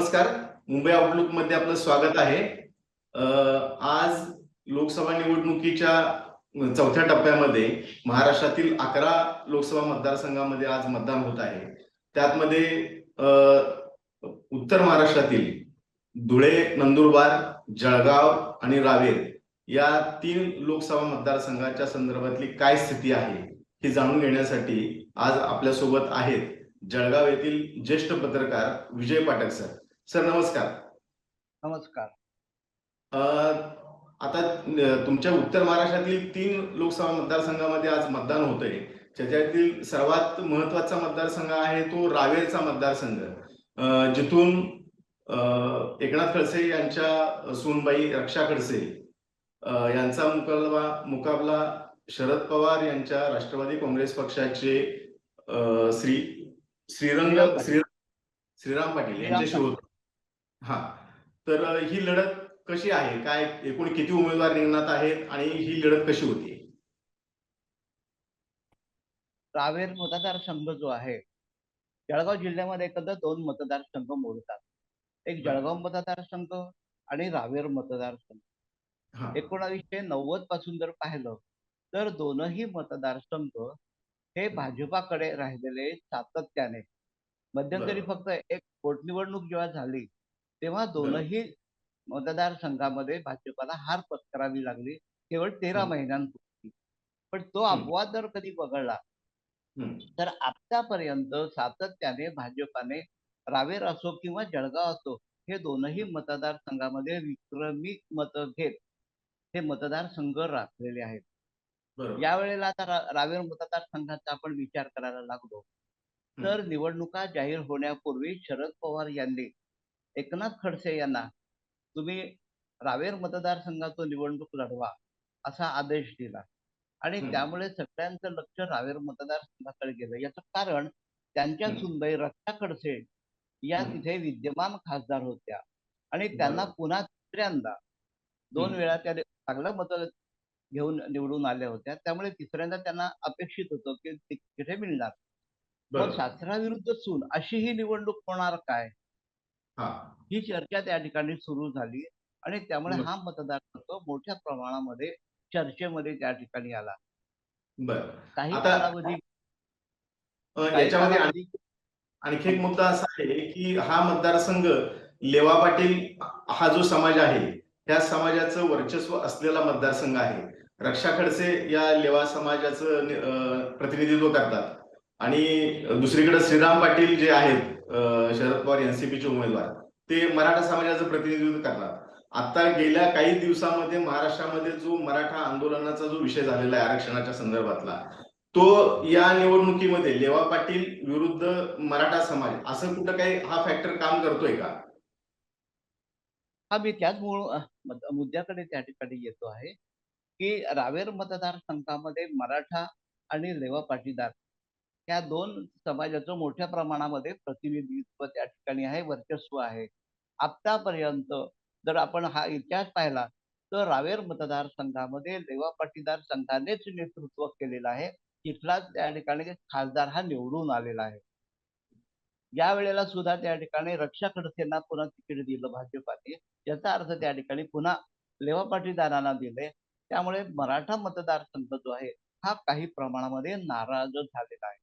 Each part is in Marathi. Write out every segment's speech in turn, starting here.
नमस्कार. मुंबई आउटलुकमध्ये आपलं स्वागत आहे. आज लोकसभा निवडणुकीच्या चौथ्या टप्प्यामध्ये महाराष्ट्रातील अकरा लोकसभा मतदारसंघामध्ये आज मतदान होत आहे. त्यातमध्ये उत्तर महाराष्ट्रातील धुळे नंदुरबार जळगाव आणि रावेर या तीन लोकसभा मतदारसंघाच्या संदर्भातली काय स्थिती आहे हे जाणून घेण्यासाठी आज आपल्यासोबत आहेत जळगाव येथील ज्येष्ठ पत्रकार विजय पाठक सर. सर नमस्कार नमस्कार अ, आता तुमच्या उत्तर महाराष्ट्रातील तीन लोकसभा मतदारसंघामध्ये आज मतदान होतंय त्याच्यातील सर्वात महत्त्वाचा मतदारसंघ आहे तो रावेरचा मतदारसंघ जिथून एकनाथ खडसे यांच्या सूनबाई रक्षा खडसे यांचा मुकाबला मुकाबला शरद पवार यांच्या राष्ट्रवादी काँग्रेस पक्षाचे श्री श्रीरंग श्रीराम पाटील. यांच्याशी. होत हा. तर ही लढत कशी आहे? काय एकूण किती उमेदवार रिंगणात आहेत आणि ही लढत कशी होती? रावेर मतदारसंघ जो आहे जळगाव जिल्ह्यामध्ये एकंदर दोन मतदारसंघ मोडतात. एक जळगाव मतदारसंघ आणि रावेर मतदारसंघ. एकोणावीसशे नव्वदपासून जर पाहिलं तर दोनही मतदारसंघ हे भाजपाकडे राहिलेले सातत्याने. मध्यंतरी फक्त एक पोटनिवडणूक जेव्हा झाली तेव्हा दोनही मतदारसंघामध्ये भाजपाला हार पत्करावी लागली. केवळ तेरा. महिन्यांपूर्वी. पण तो. अपवाद जर कधी वगळला. तर आतापर्यंत सातत्याने भाजपाने रावेर असो किंवा जळगाव असो हे दोनही मतदारसंघामध्ये विक्रमी मत घेत हे मतदारसंघ राखलेले आहेत. या वेळेला आता रावेर मतदारसंघाचा आपण विचार करायला लागलो. तर निवडणुका जाहीर होण्यापूर्वी शरद पवार यांनी एकनाथ खडसे यांना तुम्ही रावेर मतदारसंघातून निवडणूक लढवा असा आदेश दिला आणि. त्यामुळे सगळ्यांचं लक्ष रावेर मतदारसंघाकडे गेलं याचं कारण त्यांच्या. सुनबाई रक्षा खडसे या. तिथे विद्यमान खासदार होत्या आणि त्यांना. पुन्हा तिसऱ्यांदा दोन. वेळा त्या चांगलं मत घेऊन निवडून आल्या होत्या त्यामुळे तिसऱ्यांदा त्यांना अपेक्षित होतं की तिथे मिळणार मग बरोबर सासरा विरुद्ध सून अशी ही निवडणूक होणार काय हा. ही चर्चा त्या ठिकाणी सुरू झाली आणि त्यामुळे. हा मतदारसंघ मोठ्या प्रमाणामध्ये चर्चेमध्ये त्या ठिकाणी आला. बर. काही कालावधी याच्यामध्ये आणखी एक मुद्दा असा आहे की हा मतदारसंघ लेवा पाटील हा जो समाज आहे त्या समाजाचं वर्चस्व असलेला मतदारसंघ आहे. रक्षा खडसे या लेवा समाजाचं प्रतिनिधित्व करतात. आणि दुसरीकडे श्रीराम पाटील जे आहेत शरद पवार एनसीपीचे उमेदवार ते मराठा समाजाचं प्रतिनिधित्व करतात. आता गेल्या काही दिवसामध्ये महाराष्ट्रामध्ये जो मराठा आंदोलनाचा जो विषय झालेला आहे आरक्षणाच्या संदर्भातला तो या निवडणुकीमध्ये लेवा पाटील विरुद्ध मराठा समाज असं कुठं काही हा फॅक्टर काम करतोय का? हा मी त्याच मूळ मुद्द्याकडे त्या ठिकाणी येतो आहे की रावेर मतदारसंघामध्ये मराठा आणि लेवा पाटीदार या दोन समाजाचं मोठ्या प्रमाणामध्ये प्रतिनिधित्व त्या ठिकाणी आहे वर्चस्व आहे. आतापर्यंत जर आपण हा इतिहास पाहिला तर रावेर मतदारसंघामध्ये लेवा पाटीदार संघानेच नेतृत्व केलेलं आहे. तिथलाच त्या ठिकाणी खासदार हा निवडून आलेला आहे. या वेळेला सुद्धा त्या ठिकाणी रक्षा खडसेंना पुन्हा तिकीट दिलं भाजपाने. याचा अर्थ त्या ठिकाणी पुन्हा लेवा पाटीदारांना दिले. त्यामुळे मराठा मतदारसंघ जो आहे हा काही प्रमाणामध्ये नाराज झालेला आहे.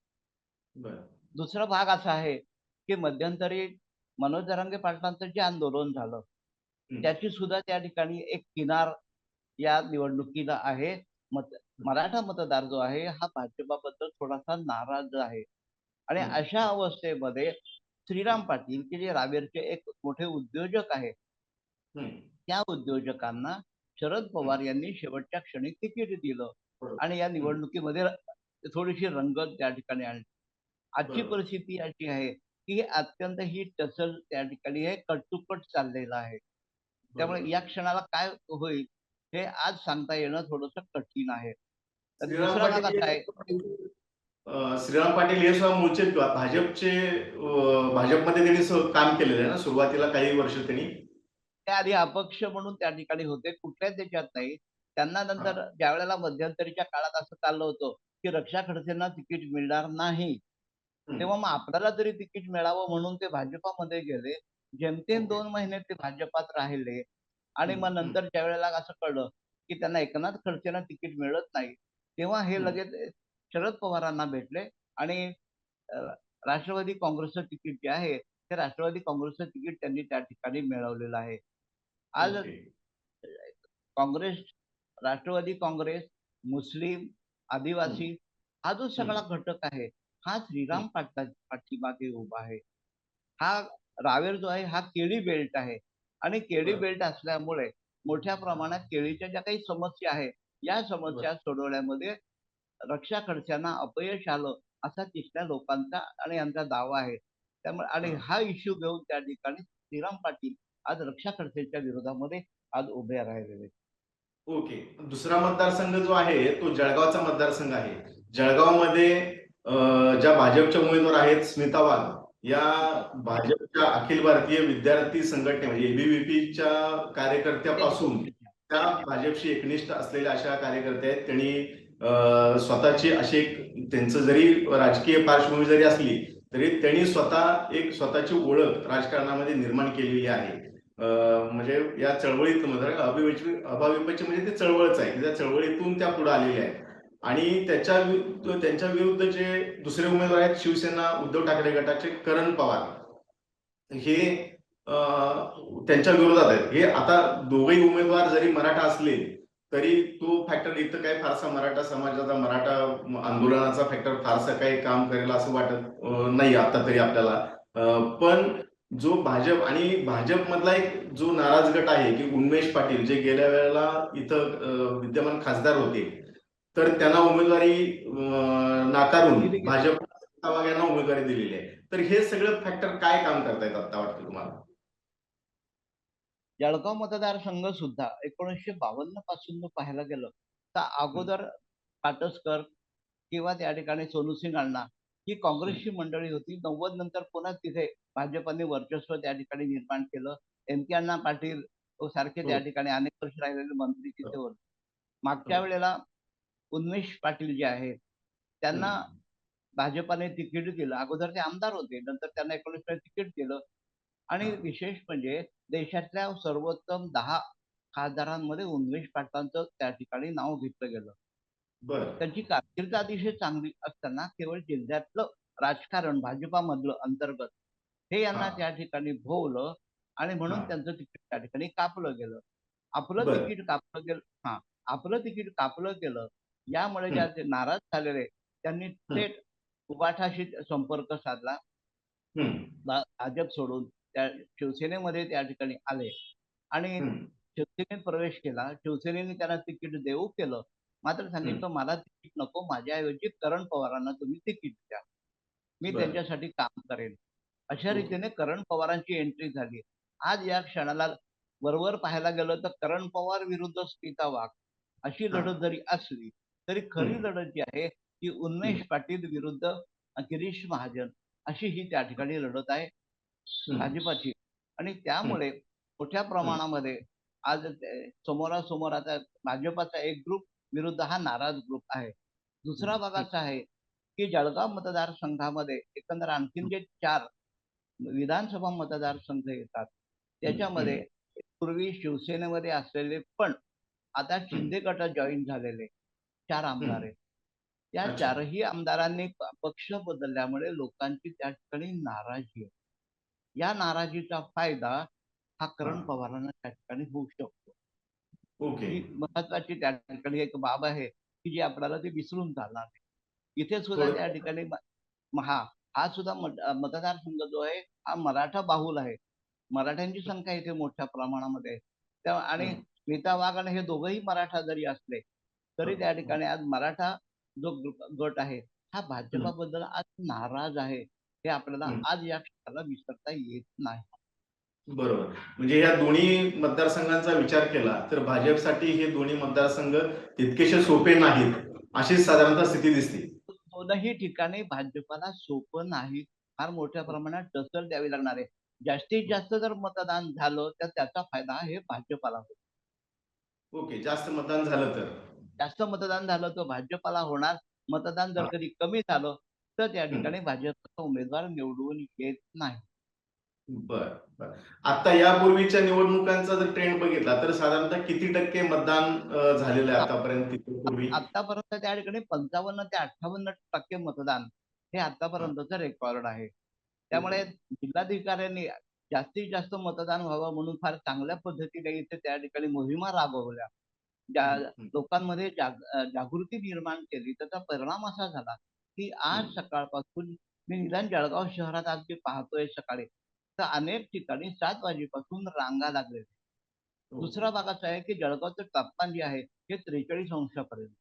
दुसरा भाग असा आहे की मध्यंतरी मनोज जरांगे पाटलांचं जे आंदोलन झालं. त्याची सुद्धा त्या ठिकाणी एक किनार या निवडणुकीला आहे मत मराठा मतदार जो आहे हा भाजपाबद्दल थोडासा नाराज आहे आणि. अशा अवस्थेमध्ये श्रीराम पाटील की जे रावेरचे एक मोठे उद्योजक आहेत हम्म. त्या उद्योजकांना शरद पवार यांनी शेवटच्या क्षणी तिकीट दिलं. आणि या निवडणुकीमध्ये थोडीशी रंगत त्या ठिकाणी आणली आजची. परिस्थिती अशी आहे की अत्यंत ही टसल त्या ठिकाणी हे कटुकट चाललेलं आहे. त्यामुळे या क्षणाला काय होईल हे आज सांगता येणं थोडस कठीण आहे. श्रीराम दुसरा पाटील श्रीराम हे सुद्धा मूळचे भाजपचे भाजपमध्ये त्यांनी काम केलेलं आहे ना सुरुवातीला काही वर्ष त्यांनी. ते आधी अपक्ष म्हणून त्या ठिकाणी होते कुठल्याच देशात नाही. त्यांना नंतर ज्या वेळेला मध्यंतरीच्या काळात असं चाललं होतं की रक्षा खडसेंना तिकीट मिळणार नाही. तेव्हा मग आपल्याला तरी तिकीट मिळावं म्हणून ते भाजपामध्ये गेले जेमतेम ओके. दोन महिने ते भाजपात राहिले आणि हं, मग हं. नंतर ज्यावेळेला असं कळलं की त्यांना एकनाथ खडसेंना तिकीट मिळत नाही तेव्हा हे हं. लगेच शरद पवारांना भेटले आणि राष्ट्रवादी काँग्रेसचं तिकीट जे आहे ते राष्ट्रवादी काँग्रेसचं तिकीट त्यांनी त्या ठिकाणी मिळवलेलं आहे आज. काँग्रेस राष्ट्रवादी काँग्रेस मुस्लिम आदिवासी हा जो सगळा घटक आहे हा श्रीराम पाटला पाठीमागे उभा आहे. हा रावेर जो आहे हा केळी बेल्ट आहे. आणि केळी. बेल्ट असल्यामुळे मोठ्या प्रमाणात केळीच्या ज्या काही समस्या आहेत या समस्या सोडवण्यामध्ये रक्षा खडसेंना अपयश आलं असा तिथल्या लोकांचा आणि यांचा दावा आहे. त्यामुळे आणि हा. इश्यू घेऊन त्या ठिकाणी श्रीराम पाटील आज रक्षा खडसेंच्या विरोधामध्ये आज उभे राहिलेले. ओके. दुसरा मतदारसंघ जो आहे तो जळगावचा मतदारसंघ आहे. जळगावमध्ये ज्या भाजपच्या उमेदवार आहेत स्मिता वाघ या भाजपच्या अखिल भारतीय विद्यार्थी संघटने म्हणजे एबीव्हीपीच्या कार्यकर्त्यापासून त्या भाजपशी एकनिष्ठ असलेल्या अशा कार्यकर्त्या आहेत. त्यांनी स्वतःची अशी एक त्यांचं जरी राजकीय पार्श्वभूमी जरी असली तरी त्यांनी स्वतः एक स्वतःची ओळख राजकारणामध्ये निर्माण केलेली आहे. म्हणजे या चळवळीत म्हणजे अभाविपची म्हणजे ते चळवळच आहे. त्या चळवळीतून त्या पुढे आलेल्या आहेत. आणि त्याच्या विरुद्ध त्यांच्या विरुद्ध जे दुसरे उमेदवार आहेत शिवसेना उद्धव ठाकरे गटाचे करण पवार. हे त्यांच्या विरोधात आहेत. हे आता दोघेही उमेदवार जरी मराठा असले तरी तो फॅक्टर इथं काही फारसा मराठा समाजाचा मराठा आंदोलनाचा फॅक्टर फारसा काही काम करेल असं वाटत नाही आता तरी आपल्याला. पण जो भाजप आणि भाजप मधला एक जो नाराज गट आहे की उन्मेष पाटील जे गेल्या वेळेला इथं विद्यमान खासदार होते तर त्यांना उमेदवारी नाकारून. भाजप यांना उमेदवारी दिलेली आहे तर हे सगळं फॅक्टर काय काम करतायत आता वाटतं तुम्हाला जळगाव मतदारसंघ सुद्धा एकोणीसशे बावन्नपासून पाहायला गेलं तर अगोदर काटसकर किंवा त्या ठिकाणी सोनू सिंग अण्णा ही काँग्रेसची मंडळी होती नव्वद नंतर पुन्हा तिथे भाजपाने वर्चस्व त्या ठिकाणी निर्माण केलं एम के अण्णा पाटील सारखे त्या हो. ठिकाणी अनेक वर्ष राहिलेले मंत्री तिथे होते मागच्या हो. वेळेला उन्मेष पाटील जे आहेत त्यांना भाजपाने तिकीट दिलं अगोदर ते आमदार होते नंतर त्यांना एकोणीस तिकीट दिलं आणि. विशेष म्हणजे देशातल्या सर्वोत्तम दहा खासदारांमध्ये उन्मेष पाटलांचं त्या ठिकाणी नाव घेतलं गेलं त्यांची कारकीर्द अतिशय चांगली असताना केवळ जिल्ह्यातलं राजकारण भाजपामधलं अंतर्गत हे यांना. त्या ठिकाणी भोवलं आणि म्हणून. त्यांचं तिकीट त्या ठिकाणी कापलं गेलं आपलं. तिकीट कापलं गेलं हा आपलं तिकीट कापलं गेलं यामुळे ज्या ते नाराज झालेले त्यांनी थेट उबाठाशी संपर्क साधला. भाजप सोडून त्या शिवसेनेमध्ये त्या ठिकाणी आले. आणि. शिवसेनेत प्रवेश केला. शिवसेनेने त्यांना तिकीट देऊ केलं. मात्र सांगितलं मला तिकीट नको. माझ्याऐवजी करण पवारांना तुम्ही तिकीट द्या. मी. त्यांच्यासाठी काम करेन. अशा. रीतीने करण पवारांची एंट्री झाली. आज या क्षणाला वरवर पाहायला गेलं तर करण पवार विरुद्ध स्मिता वाघ अशी. लढत जरी असली तरी खरी. लढत जी आहे ती उन्मेष पाटील विरुद्ध गिरीश महाजन अशी ही त्या ठिकाणी लढत आहे. भाजपाची. आणि त्यामुळे मोठ्या प्रमाणामध्ये आज समोरासमोर आता भाजपाचा एक ग्रुप विरुद्ध हा नाराज ग्रुप आहे. दुसरा. भाग असा आहे की जळगाव मतदारसंघामध्ये एकंदर आणखीन जे चार विधानसभा मतदारसंघ येतात त्याच्यामध्ये पूर्वी शिवसेनेमध्ये असलेले पण आता शिंदे गटात जॉईन झालेले. चार आमदार आहेत. त्या. चारही आमदारांनी पक्ष बदलल्यामुळे लोकांची त्या ठिकाणी नाराजी आहे. या नाराजीचा फायदा हा. करण. पवारांना त्या ठिकाणी होऊ शकतो. ओके. ही महत्वाची त्या ठिकाणी एक बाब आहे की जी आपल्याला ती विसरून चालणार नाही. इथे सुद्धा त्या ठिकाणी म- म- हा हा सुद्धा मतदारसंघ जो आहे हा मराठा बाहुल आहे. मराठ्यांची संख्या इथे मोठ्या प्रमाणामध्ये आहे. त्या आणि. स्मिता वाघ आणि हे दोघंही मराठा जरी असले तरी. त्या ठिकाणी आज मराठा जो गट आहे हा भाजपाबद्दल आज नाराज आहे हे आपल्याला. आज या क्षणाला विसरता येत नाही. बरोबर. म्हणजे या दोन्ही मतदारसंघांचा विचार केला तर भाजपसाठी हे दोन्ही मतदारसंघ तितकेसे सोपे नाहीत अशी साधारणतः स्थिती दिसते. दोनही ठिकाणी भाजपाला सोपं नाही. फार मोठ्या प्रमाणात टसल द्यावी लागणार आहे. जास्तीत जास्त जर मतदान झालं तर त्याचा फायदा हे भाजपाला होईल. ओके जास्त मतदान झालं तर? जास्त मतदान झालं तर भाजपाला होणार. मतदान जर. कधी कमी झालं तर त्या ठिकाणी भाजपचा उमेदवार निवडून येत नाही. बर बर. आता यापूर्वीच्या निवडणुकांचा जर ट्रेंड बघितला तर साधारणतः किती टक्के मतदान झालेलं आहे आतापर्यंत आतापर्यंत त्या ठिकाणी पंचावन्न ते अठ्ठावन्न टक्के मतदान हे आतापर्यंतचं रेकॉर्ड आहे. त्यामुळे जिल्हाधिकाऱ्यांनी जास्तीत जास्त मतदान व्हावं म्हणून फार चांगल्या पद्धतीने इथे त्या ठिकाणी मोहिमा राबवल्या. लोकांमध्ये जागृती निर्माण केली त्याचा परिणाम असा झाला की आज. सकाळपासून मी निदान जळगाव शहरात आज जे पाहतोय सकाळी. तर अनेक ठिकाणी सात वाजेपासून रांगा लागलेल्या हो. दुसरा भाग असा आहे की जळगावचं तापमान जे आहे हे त्रेचाळीस अंशापर्यंत.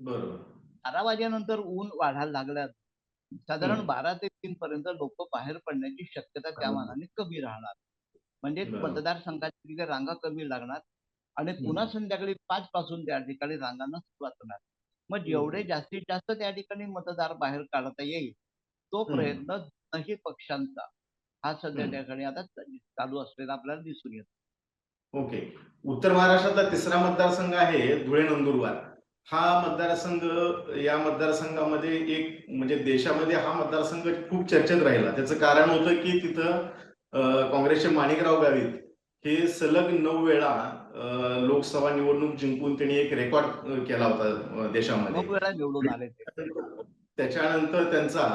बारा वाजेनंतर ऊन वाढायला लागलं. साधारण. बारा ते तीन पर्यंत लोक बाहेर पडण्याची शक्यता त्या. मानाने कमी राहणार. म्हणजे तिथे रांगा कमी लागणार. आणि पुन्हा. संध्याकाळी पाच पासून त्या ठिकाणी रांगांना सुरुवात होणार. मग जेवढे जास्तीत जास्त त्या ठिकाणी मतदार बाहेर काढता येईल तो. प्रयत्न दोन्ही पक्षांचा. हा सध्या ठिकाणी आता चालू असलेला आपल्याला दिसून येतो. ओके. उत्तर महाराष्ट्रातला तिसरा मतदारसंघ आहे धुळे नंदुरबार. हा मतदारसंघ या मतदारसंघामध्ये एक म्हणजे देशामध्ये हा मतदारसंघ खूप चर्चेत राहिला. त्याचं कारण होतं की तिथं काँग्रेसचे माणिकराव गावित हे सलग नऊ वेळा लोकसभा निवडणूक जिंकून त्यांनी एक रेकॉर्ड केला होता देशामध्ये. निवडून आले त्याच्यानंतर त्यांचा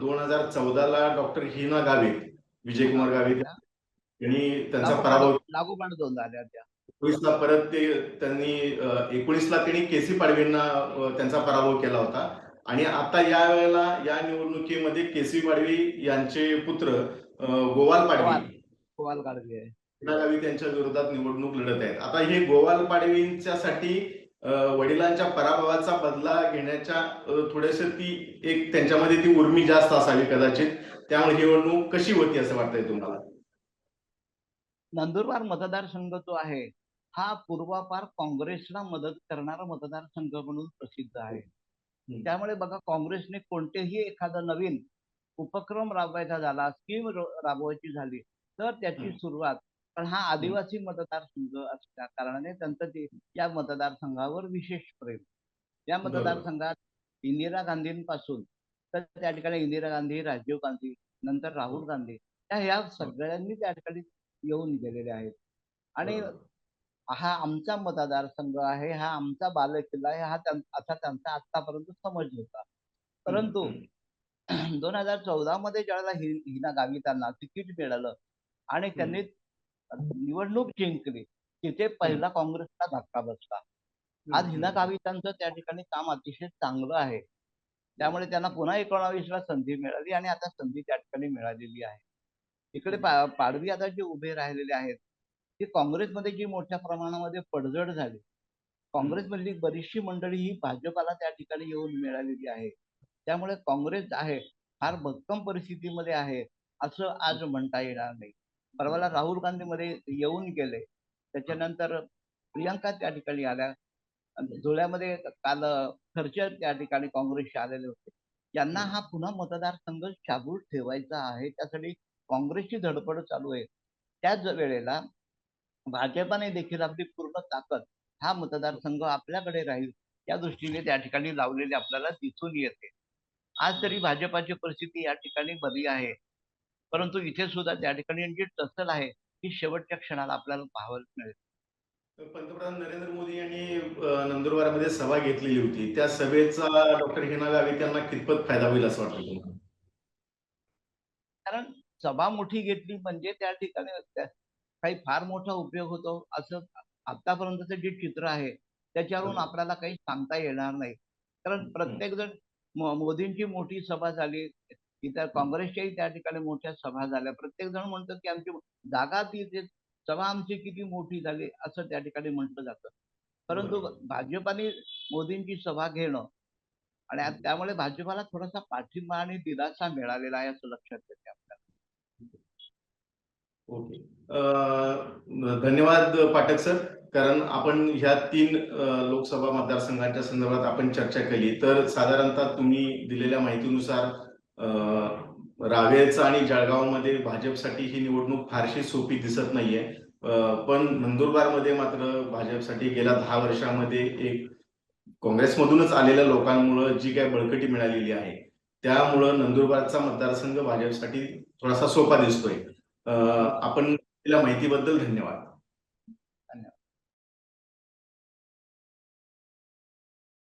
दोन हजार चौदाला डॉक्टर हिना गावित विजयकुमार गावित यांनी त्यांचा पराभव झाल्या त्या. एकोणीसला परत ते त्यांनी एकोणीसला त्यांनी केसी पाडवींना त्यांचा पराभव केला होता. आणि आता या वेळेला या निवडणुकीमध्ये केसी पाडवी यांचे पुत्र गोवाल. पाडवी. गोवाल गाडगे. आहे हिना गावित यांच्या विरोधात निवडणूक लढत आहेत आता हे गोवाल पाडवींच्यासाठी वडिलांच्या पराभवाचा बदला घेण्याच्या थोडेसे ती एक त्यांच्यामध्ये ती उर्मी जास्त असावी कदाचित त्यामुळे ही निवडणूक कशी होती असं वाटतंय तुम्हाला नंदुरबार मतदारसंघ जो आहे हा पूर्वापार काँग्रेसला मदत करणारा मतदारसंघ म्हणून प्रसिद्ध आहे. त्यामुळे बघा काँग्रेसने कोणतेही एखादा नवीन उपक्रम राबवायचा झाला स्कीम राबवायची झाली तर त्याची. सुरुवात पण हा आदिवासी मतदारसंघ असल्या कारणाने त्यांचं ते या मतदारसंघावर विशेष प्रेम. या. मतदारसंघात इंदिरा गांधींपासून तर त्या ठिकाणी इंदिरा गांधी राजीव गांधी नंतर राहुल गांधी त्या ह्या सगळ्यांनी त्या ठिकाणी येऊन गेलेले आहेत. आणि. हा आमचा मतदारसंघ आहे हा आमचा बालेकिल्ला आहे हा असा त्यांचा आतापर्यंत समज होता. परंतु. दोन हजार चौदा मध्ये ज्यावेळेला हि- हिना गावितांना तिकीट मिळालं आणि त्यांनी निवडणूक जिंकली तिथे पहिला काँग्रेसला धक्का बसला. आज हिना गावितांचं त्या ठिकाणी काम अतिशय चांगलं आहे. त्यामुळे त्यांना पुन्हा एकोणावीसला संधी मिळाली आणि आता संधी त्या ठिकाणी मिळालेली आहे. इकडे पाडवी आता जे उभे राहिलेले आहेत ते काँग्रेसमध्ये जी मोठ्या प्रमाणामध्ये पडझड झाली काँग्रेसमधली बरीचशी मंडळी ही भाजपाला त्या ठिकाणी येऊन मिळालेली आहे. त्यामुळे काँग्रेस आहे फार भक्कम परिस्थितीमध्ये आहे असं आज म्हणता येणार नाही. परवाला राहुल गांधी मध्ये येऊन गेले. त्याच्यानंतर प्रियांका त्या ठिकाणी आल्या. धुळ्यामध्ये काल खर्चे त्या ठिकाणी काँग्रेसचे आलेले होते. यांना हा पुन्हा मतदारसंघ शाबूत ठेवायचा आहे. त्यासाठी काँग्रेसची धडपड चालू आहे. त्याच वेळेला भाजपाने देखील आपली पूर्ण ताकद हा मतदारसंघ आपल्याकडे राहील या दृष्टीने त्या ठिकाणी लावलेली आपल्याला दिसून येते. आज तरी भाजपाची परिस्थिती या ठिकाणी बरी आहे. परंतु इथे सुद्धा त्या ठिकाणी जी टसल आहे ती शेवटच्या क्षणाला आपल्याला पाहायला मिळेल. पंतप्रधान नरेंद्र मोदी यांनी नंदुरबारमध्ये सभा घेतलेली होती. त्या सभेचा डॉक्टर हिना गावित यांना कितपत फायदा होईल असं वाटतं तुम्हाला? कारण सभा मोठी घेतली म्हणजे त्या ठिकाणी काही फार मोठा उपयोग होतो असं आतापर्यंतचं जे चित्र आहे त्याच्यावरून. आपल्याला काही सांगता येणार नाही. कारण प्रत्येक जण मोदींची मोठी सभा झाली इतर काँग्रेसच्याही त्या ठिकाणी मोठ्या सभा झाल्या. प्रत्येक जण म्हणतो की आमची जागा ती सभा आमची किती मोठी झाली असं त्या ठिकाणी म्हटलं जातं. परंतु. भाजपाने मोदींची सभा घेणं आणि त्यामुळे भाजपाला थोडासा पाठिंबा आणि दिलासा मिळालेला आहे असं लक्षात येते आपल्याला. ओके. धन्यवाद पाठक सर. कारण आपण ह्या तीन लोकसभा मतदारसंघांच्या संदर्भात आपण चर्चा केली. तर साधारणतः तुम्ही दिलेल्या माहितीनुसार रावेरचं आणि जळगावमध्ये भाजपसाठी ही निवडणूक फारशी सोपी दिसत नाहीये. पण नंदुरबारमध्ये मात्र भाजपसाठी गेल्या दहा वर्षामध्ये एक काँग्रेसमधूनच आलेल्या लोकांमुळं जी काय बळकटी मिळालेली आहे त्यामुळं नंदुरबारचा मतदारसंघ भाजपसाठी थोडासा सोपा दिसतोय. आपण दिलेल्या माहितीबद्दल धन्यवाद.